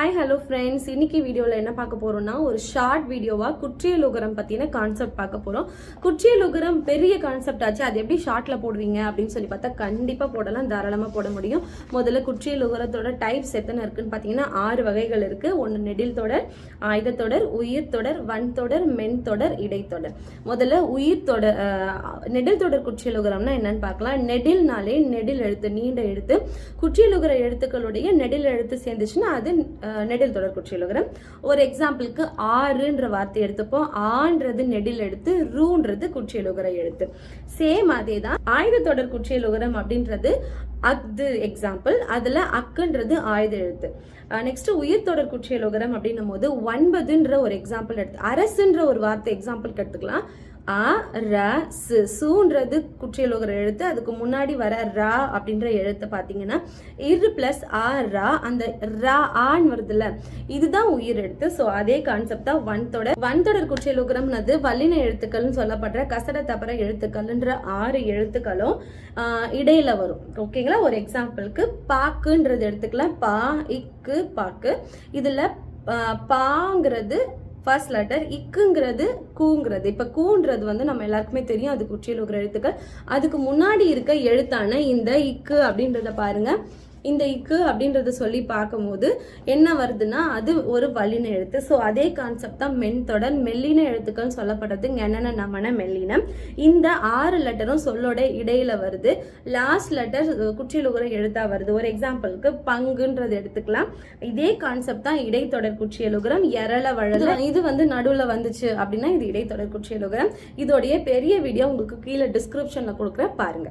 Hi hello friends இன்னைக்கு வீடியோவில் என்ன பார்க்க போகிறோம்னா ஒரு ஷார்ட் வீடியோவாக குற்றியலுகரம் பற்றின கான்செப்ட் பார்க்க போகிறோம் குற்றியலுகரம் பெரிய கான்செப்ட் ஆச்சு. அது எப்படி ஷார்ட்டில் போடுவீங்க அப்படின்னு சொல்லி பார்த்தா கண்டிப்பாக போடலாம். தாராளமாக போட முடியும். முதல்ல குற்றியலுகரத்தோட டைப்ஸ் எத்தனை இருக்குன்னு பார்த்தீங்கன்னா ஆறு வகைகள் இருக்குது ஒன்று நெடில் தொடர் ஆயுதத்தொடர் உயிர் தொடர் வன் தொடர் மென் தொடர் இடைத்தொடர் முதல்ல உயிர் தொடர் நெடில் தொடர் குற்றியலுகரம்னா என்னன்னு பார்க்கலாம். நெடில்னாலே நெடில் எழுத்து நீண்ட எழுத்து. குற்றியலுகர எழுத்துக்களுடைய நெடில் எழுத்து சேர்ந்துச்சுன்னா அது நெடில் தொடர் குற்றியலுகரம் ஒரு எக்ஸாம்பிளுக்கு ஆறுன்ற வார்த்தை எடுத்துப்போம். ஆன்றது நெடில் எடுத்து ரூன்றது குற்றியலுகர எழுத்து. சேம் அதே தான் ஆயுத தொடர் குற்றியலுகரம் அப்படின்றது அஃது எக்ஸாம்பிள் அதுல அக்குன்றது ஆயுத எழுத்து. நெக்ஸ்ட் உயிர் தொடர் குற்றியலுகரம் அப்படின்னும் போது ஒன்பதுன்ற ஒரு எக்ஸாம்பிள் எடுத்து அரசுன்ற ஒரு வார்த்தை எக்ஸாம்பிளுக்கு எடுத்துக்கலாம். அ ர சு சூன்றது குற்றியலுகிற எழுத்து. அதுக்கு முன்னாடி வர ரா அப்படின்ற எழுத்து பார்த்தீங்கன்னா இரு பிளஸ் ஆ ரா அந்த ரா ஆன் வருதுல்ல இதுதான் உயிர் எழுத்து. ஸோ அதே கான்செப்ட் தான் வன் தொடர். வன் தொடர் குற்றியலுகரம்னது வல்லின எழுத்துக்கள்னு சொல்லப்படுற கசட தபர எழுத்துக்கள்ன்ற ஆறு எழுத்துக்களும் இடையில வரும். ஓகேங்களா ஒரு எக்ஸாம்பிளுக்கு பாக்குன்றது எடுத்துக்கலாம். பா இக்கு பாக்கு. இதுல பாங்கிறது ஃபர்ஸ்ட் லெட்டர் இக்குங்கிறது கூங்கிறது. இப்போ கூன்றது வந்து நம்ம எல்லாருக்குமே தெரியும். அது உச்சியில் இருக்கிற எழுத்துக்கள் அதுக்கு முன்னாடி இருக்க எழுத்தான இந்த இக்கு அப்படின்றத பாருங்கள் இந்த இக்கு அப்படின்றத சொல்லி பார்க்கும்போது என்ன வருதுன்னா அது ஒரு வல்லின எழுத்து. ஸோ அதே கான்செப்ட் தான் மென் தொடர் மெல்லின எழுத்துக்கள் சொல்லப்படுறது என்னென்ன நமன மெல்லினம் இந்த ஆறு லெட்டரும் சொல்லோட இடையில வருது. லாஸ்ட் லெட்டர் குற்றியலுகிற எழுத்தா வருது. ஒரு எக்ஸாம்பிளுக்கு பங்குன்றது எடுத்துக்கலாம். இதே கான்செப்ட் தான் இடைத்தொடர் குற்றியலுகரம் எரள வழல. இது வந்து நடுவுல வந்துச்சு அப்படின்னா இது இடைத்தொடர் குற்றியலுகரம். இதோடைய பெரிய வீடியோ உங்களுக்கு கீழே டிஸ்கிரிப்ஷன்ல கொடுக்குற பாருங்க.